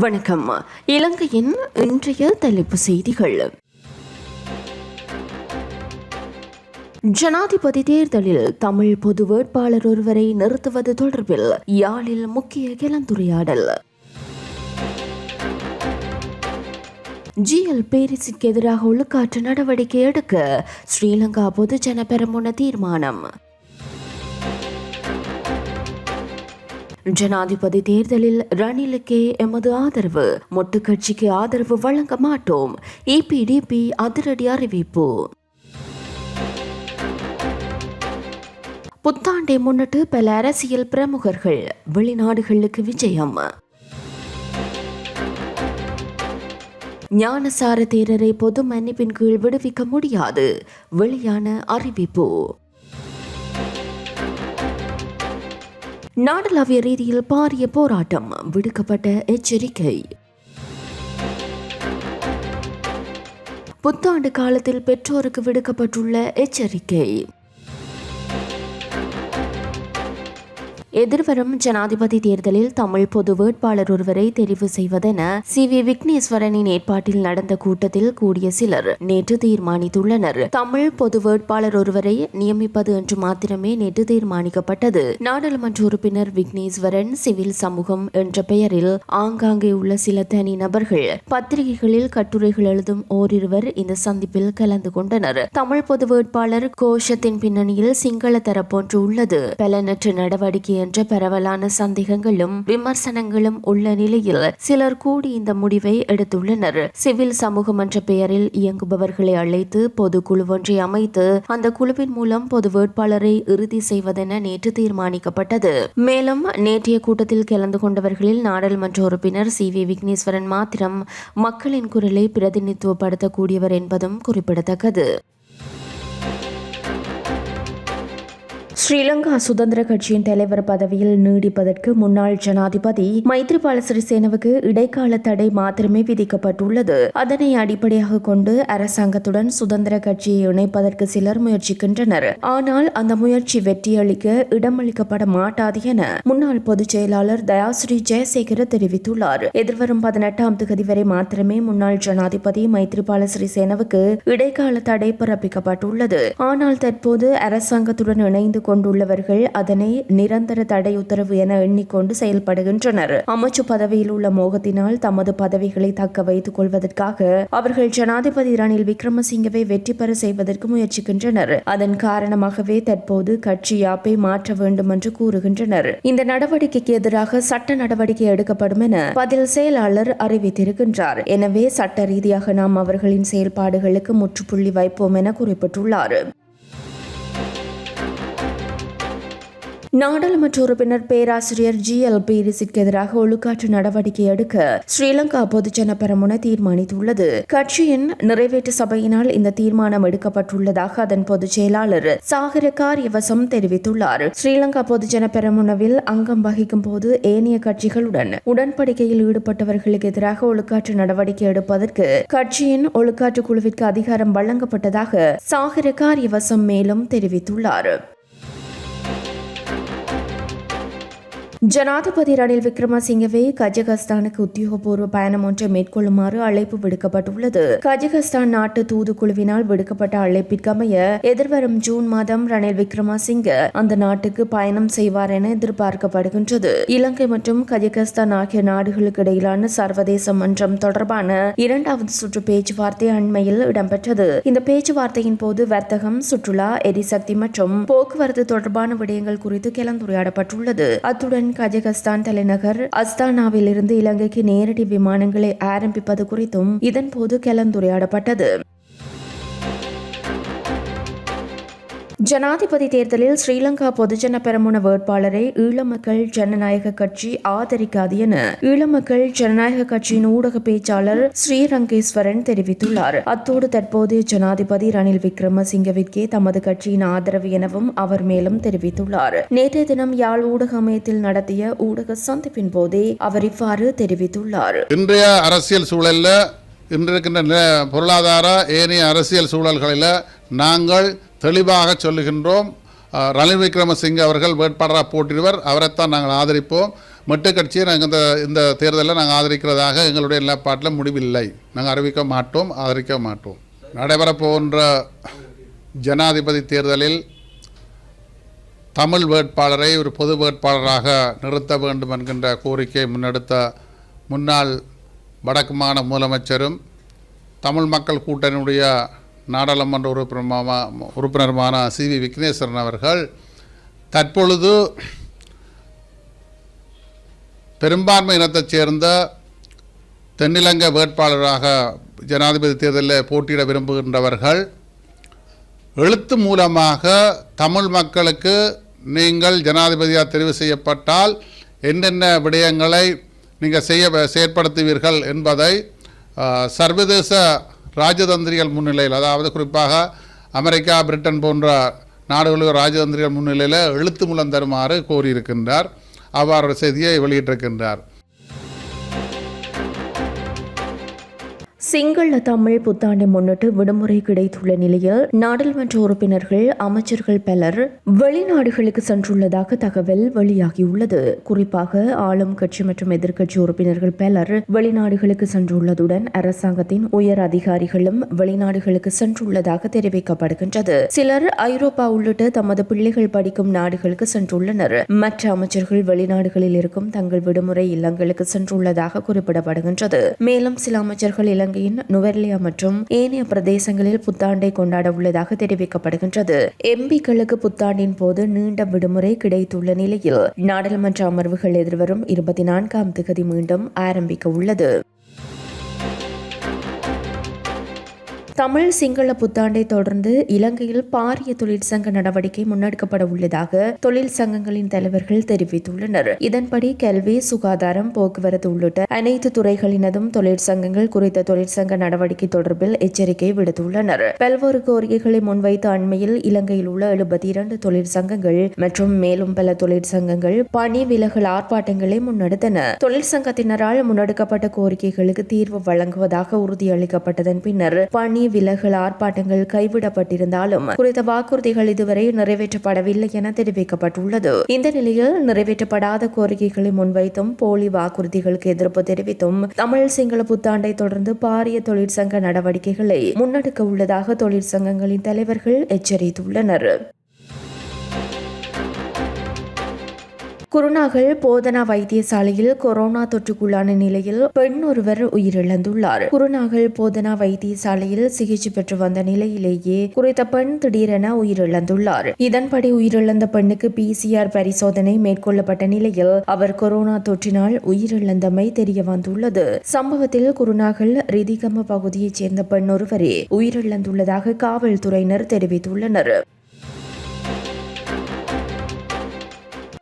வணக்கம் இலங்கையின் இன்றைய தலைப்பு செய்திகள். ஜனாதிபதி தேர்தலில் தமிழ் பொது வேட்பாளர் ஒருவரை நிறுத்துவது தொடர்பில் யாழில் முக்கிய கலந்துரையாடல். ஜிஎல் பேரிஸுக்கு எதிராக ஒழுக்காற்று நடவடிக்கை எடுக்க ஸ்ரீலங்கா பொதுஜன பெரமுன தீர்மானம். ஜனாதிபதி தேர்தலில் ரணிலுக்கே எமது ஆதரவு. மொட்டு கட்சிக்கு ஆதரவு வழங்க மாட்டோம். இபிடிபி அதிரடி அறிவிப்பு. புத்தாண்டை முன்னிட்டு பல அரசியல் பிரமுகர்கள் வெளிநாடுகளுக்கு விஜயம். ஞானசார தேரரை பொது மன்னிப்பின் கீழ் விடுவிக்க முடியாது. வெளியான அறிவிப்பு. நாடளாவிய ரீதியில் பாரிய போராட்டம் விடுக்கப்பட்ட எச்சரிக்கை. புத்தாண்டு காலத்தில் பெற்றோருக்கு விடுக்கப்பட்டுள்ள எச்சரிக்கை. எதிர்வரும் ஜனாதிபதி தேர்தலில் தமிழ் பொது வேட்பாளர் ஒருவரை தெரிவு செய்வதென சி வி விக்னேஸ்வரனின் ஏற்பாட்டில் நடந்த கூட்டத்தில் கூடிய சிலர் நேற்று தீர்மானித்துள்ளனர். தமிழ் பொது வேட்பாளர் ஒருவரை நியமிப்பது என்று மாத்திரமே நேற்று தீர்மானிக்கப்பட்டது. நாடாளுமன்ற உறுப்பினர் விக்னேஸ்வரன் சிவில் சமூகம் என்ற பெயரில் ஆங்காங்கே உள்ள சில தனி நபர்கள் பத்திரிகைகளில் கட்டுரைகள் எழுதும் ஓரிருவர் இந்த சந்திப்பில் கலந்து கொண்டனர். தமிழ் பொது வேட்பாளர் கோஷத்தின் பின்னணியில் சிங்கள தரப்போன்று உள்ளது. பலனற்ற நடவடிக்கை என்ற பரவலான சந்தேகங்களும் விமர்சனங்களும் உள்ள நிலையில் சிலர் கூடி இந்த முடிவை எடுத்துள்ளனர். சிவில் சமூகம் என்ற பெயரில் இயங்குபவர்களை அழைத்து பொது குழு ஒன்றை அமைத்து அந்த குழுவின் மூலம் பொது வேட்பாளரை இறுதி செய்வதென நேற்று தீர்மானிக்கப்பட்டது. மேலும் நேற்றைய கூட்டத்தில் கலந்து கொண்டவர்களில் நாடாளுமன்ற உறுப்பினர் சி வி விக்னேஸ்வரன் மாத்திரம் மக்களின் குரலை பிரதிநிதித்துவப்படுத்தக்கூடியவர் என்பதும் குறிப்பிடத்தக்கது. ஸ்ரீலங்கா சுதந்திர கட்சியின் தலைவர் பதவியில் நீடிப்பதற்கு முன்னாள் ஜனாதிபதி மைத்ரிபால சிறிசேனவுக்கு இடைக்கால தடை மாத்திரமே விதிக்கப்பட்டுள்ளது. அதனை அடிப்படையாக கொண்டு அரசாங்கத்துடன் சுதந்திர கட்சியை இணைப்பதற்கு சிலர் முயற்சிக்கின்றனர். ஆனால் அந்த முயற்சி வெற்றியளிக்க இடமளிக்கப்பட மாட்டாது என முன்னாள் பொதுச் செயலாளர் தயாஸ்ரீ ஜெயசேகர தெரிவித்துள்ளார். எதிர்வரும் பதினெட்டாம் தேதி வரை மாத்திரமே முன்னாள் ஜனாதிபதி மைத்ரிபால சிறிசேனவுக்கு இடைக்கால தடை பிறப்பிக்கப்பட்டுள்ளது. ஆனால் தற்போது அரசாங்கத்துடன் இணைந்து கொண்டுள்ளவர்கள் அதனை நிரந்தர தடை உத்தரவு என எண்ணிக்கொண்டு செயல்படுகின்றனர். அமைச்சு பதவியில் உள்ள மோகத்தினால் தமது பதவிகளை தக்க வைத்துக் கொள்வதற்காக அவர்கள் ஜனாதிபதி ரணில் விக்ரமசிங்கவை வெற்றி பெற செய்வதற்கு முயற்சிக்கின்றனர். அதன் காரணமாகவே தற்போது கட்சி யாப்பை மாற்ற வேண்டும் என்று கூறுகின்றனர். இந்த நடவடிக்கைக்கு எதிராக சட்ட நடவடிக்கை எடுக்கப்படும் என பதில் செயலாளர் அறிவித்திருக்கின்றார். எனவே சட்ட ரீதியாக நாம் அவர்களின் செயல்பாடுகளுக்கு முற்றுப்புள்ளி வைப்போம் என குறிப்பிட்டுள்ளார். நாடாளுமன்ற உறுப்பினர் பேராசிரியர் ஜி எல் பீரிஸிற்கு எதிராக ஒழுக்காற்று நடவடிக்கை எடுக்க ஸ்ரீலங்கா பொதுஜன பெரமுன தீர்மானித்துள்ளது. கட்சியின் நிறைவேற்று சபையினால் இந்த தீர்மானம் எடுக்கப்பட்டுள்ளதாக அதன் பொதுச் செயலாளர் சாகர காரியவசம் தெரிவித்துள்ளார். ஸ்ரீலங்கா பொதுஜன பெரமுனவில் அங்கம் வகிக்கும் போது ஏனைய கட்சிகளுடன் உடன்படிக்கையில் ஈடுபட்டவர்களுக்கு எதிராக ஒழுக்காற்று நடவடிக்கை எடுப்பதற்கு கட்சியின் ஒழுக்காற்று குழுவிற்கு அதிகாரம் வழங்கப்பட்டதாக சாகர காரியவசம் மேலும் தெரிவித்துள்ளார். ஜனாதிபதி ரணில் விக்ரமசிங்கவே கஜகஸ்தானுக்கு உத்தியோகபூர்வ பயணம் ஒன்றை மேற்கொள்ளுமாறு அழைப்பு விடுக்கப்பட்டுள்ளது. கஜகஸ்தான் நாட்டு தூதுக்குழுவினால் விடுக்கப்பட்ட அழைப்பிற்கமைய எதிர்வரும் ஜூன் மாதம் ரணில் விக்ரமசிங்க அந்த நாட்டுக்கு பயணம் செய்வார் என எதிர்பார்க்கப்படுகின்றது. இலங்கை மற்றும் கஜகஸ்தான் ஆகிய நாடுகளுக்கு இடையிலான சர்வதேச மன்றம் தொடர்பான இரண்டாவது சுற்று பேச்சுவார்த்தை அண்மையில் இடம்பெற்றது. இந்த பேச்சுவார்த்தையின் போது வர்த்தகம் சுற்றுலா எரிசக்தி மற்றும் போக்குவரத்து தொடர்பான விடயங்கள் குறித்து கலந்துரையாடப்பட்டுள்ளது. அத்துடன் கஜகஸ்தான் தலைநகர் அஸ்தானாவில் இருந்து இலங்கைக்கு நேரடி விமானங்களை ஆரம்பிப்பது குறித்தும் இதன்போது கலந்துரையாடப்பட்டது. ஜனாதிபதி தேர்தலில் ஸ்ரீலங்கா பொதுஜன பெரமுன வேட்பாளரை ஈழமக்கள் ஜனநாயக கட்சி ஆதரிக்காது என ஈழமக்கள் ஜனநாயக கட்சியின் ஊடக பேச்சாளர் ஸ்ரீரங்கேஸ்வரன் தெரிவித்துள்ளார். அத்தோடு தற்போதைய ஜனாதிபதி ரணில் விக்ரமசிங்கவிற்கே தமது கட்சியின் ஆதரவு எனவும் அவர் மேலும் தெரிவித்துள்ளார். நேற்றைய தினம் யாழ் ஊடக அமையத்தில் நடத்திய ஊடக சந்திப்பின் போதே அவர் இவ்வாறு தெரிவித்துள்ளார். இன்றைய அரசியல் சூழலில் இன்றிருக்கின்ற பொருளாதார ஏனைய அரசியல் சூழல்களில் நாங்கள் தெளிவாக சொல்லுகின்றோம். ரணில் விக்ரமசிங்க அவர்கள் வேட்பாளராக போட்டிடுவர். அவரைத்தான் நாங்கள் ஆதரிப்போம். மட்டு கட்சியை நாங்கள் இந்த இந்த தேர்தலில் நாங்கள் ஆதரிக்கிறதாக எங்களுடைய நிலப்பாட்டில் முடிவில்லை. நாங்கள் அறிவிக்க மாட்டோம் ஆதரிக்க மாட்டோம். நடைபெறப்போகின்ற ஜனாதிபதி தேர்தலில் தமிழ் வேட்பாளரை ஒரு பொது வேட்பாளராக நிறுத்த வேண்டும் என்கின்ற கோரிக்கையை முன்னெடுத்த முன்னாள் வடக்கு மாகாண முதலமைச்சரும் தமிழ் மக்கள் கூட்டணியுடைய நாடாளுமன்ற உறுப்பினருமா உறுப்பினருமான சி வி விக்னேஸ்வரன் அவர்கள் தற்பொழுது பெரும்பான்மை இனத்தைச் சேர்ந்த தென்னிலங்கை வேட்பாளராக ஜனாதிபதி தேர்தலில் போட்டியிட விரும்புகின்றவர்கள் எழுத்து மூலமாக தமிழ் மக்களுக்கு நீங்கள் ஜனாதிபதியாக தெரிவு செய்யப்பட்டால் என்னென்ன விடயங்களை நீங்கள் செய்ய செயற்படுத்துவீர்கள் என்பதை சர்வதேச ராஜதந்திரிகள் முன்னிலையில் அதாவது குறிப்பாக அமெரிக்கா பிரிட்டன் போன்ற நாடுகளில் ராஜதந்திரிகள் முன்னிலையில் எழுத்து மூலம் தருமாறு கோரியிருக்கின்றார். அவ்வாறு செய்தியை வெளியிட்டிருக்கின்றார். சிங்கள தமிழ் புத்தாண்டை முன்னிட்டு விடுமுறை கிடைத்துள்ள நிலையில் நாடாளுமன்ற உறுப்பினர்கள் அமைச்சர்கள் பலர் வெளிநாடுகளுக்கு சென்றுள்ளதாக தகவல் வெளியாகியுள்ளது. குறிப்பாக ஆளும் கட்சி மற்றும் எதிர்க்கட்சி உறுப்பினர்கள் பலர் வெளிநாடுகளுக்கு சென்றுள்ளதுடன் அரசாங்கத்தின் உயர் அதிகாரிகளும் வெளிநாடுகளுக்கு சென்றுள்ளதாக தெரிவிக்கப்படுகின்றது. சிலர் ஐரோப்பா உள்ளிட்ட தமது பிள்ளைகள் படிக்கும் நாடுகளுக்கு சென்றுள்ளனர். மற்ற அமைச்சர்கள் வெளிநாடுகளில் இருக்கும் தங்கள் விடுமுறை இல்லங்களுக்கு சென்றுள்ளதாக குறிப்பிடப்படுகின்றது. மேலும் சில அமைச்சர்கள் இலங்கை இத்தாலியின் நுவெர்லியா மற்றும் ஏனைய பிரதேசங்களில் புத்தாண்டை கொண்டாட உள்ளதாக தெரிவிக்கப்படுகின்றது. எம்பிக்களுக்கு புத்தாண்டின் போது நீண்ட விடுமுறை கிடைத்துள்ள நிலையில் நாடாளுமன்ற அமர்வுகள் எதிர்வரும் இருபத்தி நான்காம் திகதி மீண்டும் ஆரம்பிக்க உள்ளது. தமிழ் சிங்கள புத்தாண்டை தொடர்ந்து இலங்கையில் பாரிய தொழிற்சங்க நடவடிக்கை முன்னெடுக்கப்பட உள்ளதாக தொழில் சங்கங்களின் தலைவர்கள் தெரிவித்துள்ளனர். இதன்படி கல்வி சுகாதாரம் போக்குவரத்து உள்ளிட்ட அனைத்து துறைகளினதும் தொழிற்சங்கங்கள் குறித்த தொழிற்சங்க நடவடிக்கை தொடர்பில் எச்சரிக்கை விடுத்துள்ளனர். பல்வேறு கோரிக்கைகளை முன்வைத்த அண்மையில் இலங்கையில் உள்ள எழுபத்தி இரண்டு தொழிற்சங்கங்கள் மற்றும் மேலும் பல தொழிற்சங்கங்கள் பணி விலகல் ஆர்ப்பாட்டங்களை முன்னெடுத்தன. தொழிற்சங்கத்தினரால் முன்னெடுக்கப்பட்ட கோரிக்கைகளுக்கு தீர்வு வழங்குவதாக உறுதியளிக்கப்பட்டதன் பின்னர் பணி விலகல் ஆர்ப்பாட்டங்கள் கைவிடப்பட்டிருந்தாலும் குறித்த வாக்குறுதிகள் இதுவரை நிறைவேற்றப்படவில்லை என தெரிவிக்கப்பட்டுள்ளது. இந்த நிலையில் நிறைவேற்றப்படாத கோரிக்கைகளை முன்வைத்தும் போலி வாக்குறுதிகளுக்கு எதிர்ப்பு தெரிவித்தும் தமிழ் சிங்கள புத்தாண்டை தொடர்ந்து பாரிய தொழிற்சங்க நடவடிக்கைகளை முன்னெடுக்க உள்ளதாக தொழிற்சங்கங்களின் தலைவர்கள் எச்சரித்துள்ளனர். குருநாகல் போதனா வைத்தியசாலையில் கொரோனா தொற்றுக்குள்ளான நிலையில் பெண் ஒருவர் உயிரிழந்துள்ளார். குருநாகல் போதனா வைத்தியசாலையில் சிகிச்சை பெற்று வந்த நிலையிலேயே குறித்த பெண் திடீரென உயிரிழந்துள்ளார். இதன்படி உயிரிழந்த பெண்ணுக்கு பிசிஆர் பரிசோதனை மேற்கொள்ளப்பட்ட நிலையில் அவர் கொரோனா தொற்றினால் உயிரிழந்தமை தெரிய வந்துள்ளது. சம்பவத்தில் குருநாகல் ரிதிகம பகுதியைச் சேர்ந்த பெண் ஒருவரே உயிரிழந்துள்ளதாக காவல்துறையினர் தெரிவித்துள்ளனர்.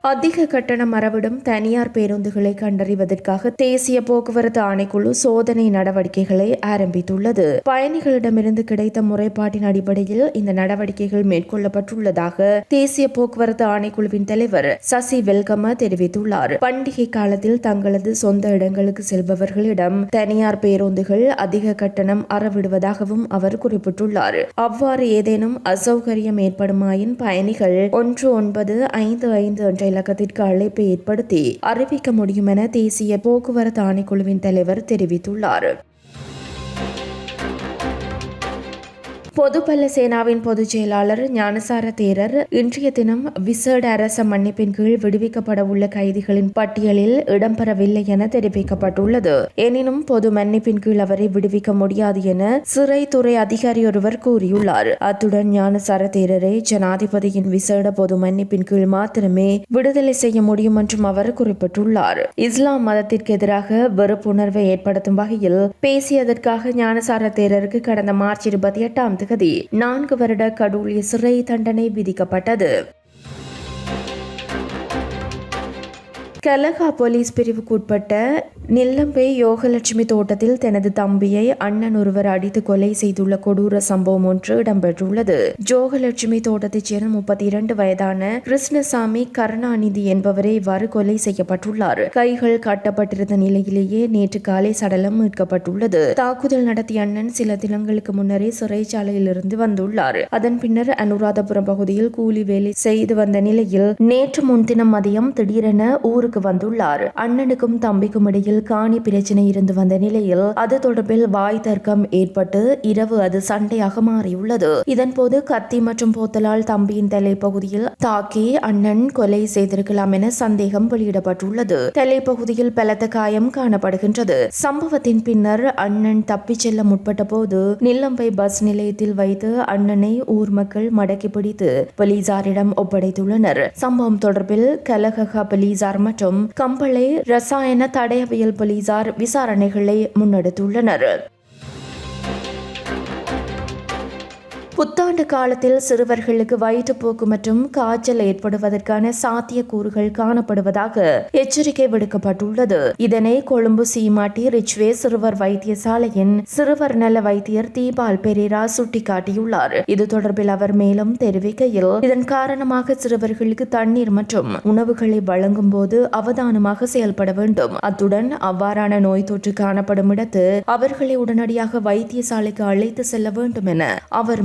அதிக கட்டணம் அறவிடும் தனியார் பேருந்துகளை கண்டறிவதற்காக தேசிய போக்குவரத்து ஆணைக்குழு சோதனை நடவடிக்கைகளை ஆரம்பித்துள்ளது. பயணிகளிடமிருந்து கிடைத்த முறைப்பாட்டின் அடிப்படையில் இந்த நடவடிக்கைகள் மேற்கொள்ளப்பட்டுள்ளதாக தேசிய போக்குவரத்து ஆணைக்குழுவின் தலைவர் சசி வெல்கம தெரிவித்துள்ளார். பண்டிகை காலத்தில் தங்களது சொந்த இடங்களுக்கு செல்பவர்களிடம் தனியார் பேருந்துகள் அதிக கட்டணம் அறவிடுவதாகவும் அவர் குறிப்பிட்டுள்ளார். அவ்வாறு ஏதேனும் அசௌகரியம் ஏற்படுமாயின் பயணிகள் ஒன்று ஒன்பது ஐந்து ஐந்து என்ற இலக்கத்திற்கு அழைப்பை ஏற்படுத்தி அறிவிக்க முடியும் என தேசிய போக்குவரத்து ஆணைக்குழுவின் தலைவர் தெரிவித்துள்ளார். பொதுபல சேனாவின் பொதுச் செயலாளர் ஞானசார தேரர் இன்றைய தினம் விசேட அரச மன்னிப்பின் கீழ் விடுவிக்கப்பட உள்ள கைதிகளின் பட்டியலில் இடம்பெறவில்லை என தெரிவிக்கப்பட்டுள்ளது. எனினும் பொது மன்னிப்பின் கீழ் அவரை விடுவிக்க முடியாது என சிறைத்துறை அதிகாரி ஒருவர் கூறியுள்ளார். அத்துடன் ஞானசார தேரரை ஜனாதிபதியின் விசேட பொது மன்னிப்பின் கீழ் மாத்திரமே விடுதலை செய்ய முடியும் என்றும் அவர் குறிப்பிட்டுள்ளார். இஸ்லாம் மதத்திற்கு எதிராக வெறுப்புணர்வை ஏற்படுத்தும் வகையில் பேசியதற்காக ஞானசார தேரருக்கு கடந்த மார்ச் இருபத்தி எட்டாம் தேதி நான்கு வருட கடூழிய சிறை தண்டனை விதிக்கப்பட்டது. கலகா போலீஸ் பிரிவுக்குட்பட்ட நில்லம்பே யோகலட்சுமி தோட்டத்தில் தனது தம்பியை அண்ணன் ஒருவர் அடித்து கொலை செய்துள்ள கொடூர சம்பவம் ஒன்று இடம்பெற்றுள்ளது. ஜோகலட்சுமி தோட்டத்தைச் சேர்ந்த முப்பத்தி இரண்டு வயதான கிருஷ்ணசாமி கருணாநிதி என்பவரே இவ்வாறு கொலை செய்யப்பட்டுள்ளார். கைகள் கட்டப்பட்டிருந்த நிலையிலேயே நேற்று காலை சடலம் மீட்கப்பட்டுள்ளது. தாக்குதல் நடத்திய அண்ணன் சில தினங்களுக்கு முன்னரே சிறைச்சாலையிலிருந்து வந்துள்ளார். அதன் பின்னர் அனுராதபுரம் பகுதியில் கூலி வேலை செய்து வந்த நிலையில் நேற்று முன்தினம் மதியம் திடீரென ஊருக்கு கொழும்புக்கு வந்துள்ளார். அண்ணனுக்கும் தம்பிக்கும் இடையில் காணி பிரச்சனை இருந்து வந்த நிலையில் அது தொடர்பில் வாய் தர்க்கம் ஏற்பட்டு இரவு அது சண்டையாக மாறியுள்ளது. இதன்போது கத்தி மற்றும் போத்தலால் தம்பியின் தலைப்பகுதியில் தாக்கி அண்ணன் கொலை செய்திருக்கலாம் என சந்தேகம் வெளியிடப்பட்டுள்ளது. தலைப்பகுதியில் பலத்த காயம் காணப்படுகின்றது. சம்பவத்தின் பின்னர் அண்ணன் தப்பிச் செல்ல முற்பட்ட போது நில்லம்பை பஸ் நிலையத்தில் வைத்து அண்ணனை ஊர் மக்கள் மடக்கி பிடித்து போலீசாரிடம் ஒப்படைத்துள்ளனர். சம்பவம் தொடர்பில் கலகக போலீசார் மற்றும் கம்பளை ரசாயன தடயவியல் போலீசார் விசாரணைகளை முன்னெடுத்துள்ளனர். புத்தாண்டு காலத்தில் சிறுவர்களுக்கு வயிற்றுப்போக்கு மற்றும் காய்ச்சல் ஏற்படுவதற்கான சாத்தியக்கூறுகள் காணப்படுவதாக எச்சரிக்கை விடுக்கப்பட்டுள்ளது. இதனை கொழும்பு சீமாட்டி ரிச்வே சிறுவர் வைத்தியசாலையின் சிறுவர் நல வைத்தியர் தீபால் பெரேரா சுட்டிக்காட்டியுள்ளார். இது தொடர்பில் அவர் மேலும் தெரிவிக்கையில் இதன் காரணமாக சிறுவர்களுக்கு தண்ணீர் மற்றும் உணவுகளை வழங்கும் போது அவதானமாக செயல்பட வேண்டும். அத்துடன் அவ்வாறான நோய் தொற்று காணப்படும் இடத்து அவர்களை உடனடியாக வைத்தியசாலைக்கு அழைத்து செல்ல வேண்டும் என அவர்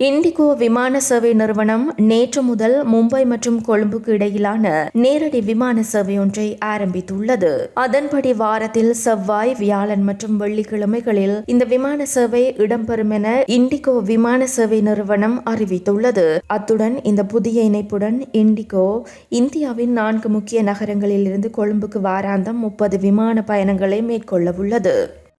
இண்டிகோ விமான சேவை நிறுவனம் நேற்று முதல் மும்பை மற்றும் கொழும்புக்கு இடையிலான நேரடி விமான சேவை ஒன்றை ஆரம்பித்துள்ளது. அதன்படி வாரத்தில் செவ்வாய் வியாழன் மற்றும் வெள்ளிக்கிழமைகளில் இந்த விமான சேவை இடம்பெறும் என இண்டிகோ விமான சேவை நிறுவனம் அறிவித்துள்ளது. அத்துடன் இந்த புதிய இணைப்புடன் இண்டிகோ இந்தியாவின் நான்கு முக்கிய நகரங்களில் இருந்து கொழும்புக்கு வாராந்தம் முப்பது விமான பயணங்களை மேற்கொள்ள உள்ளது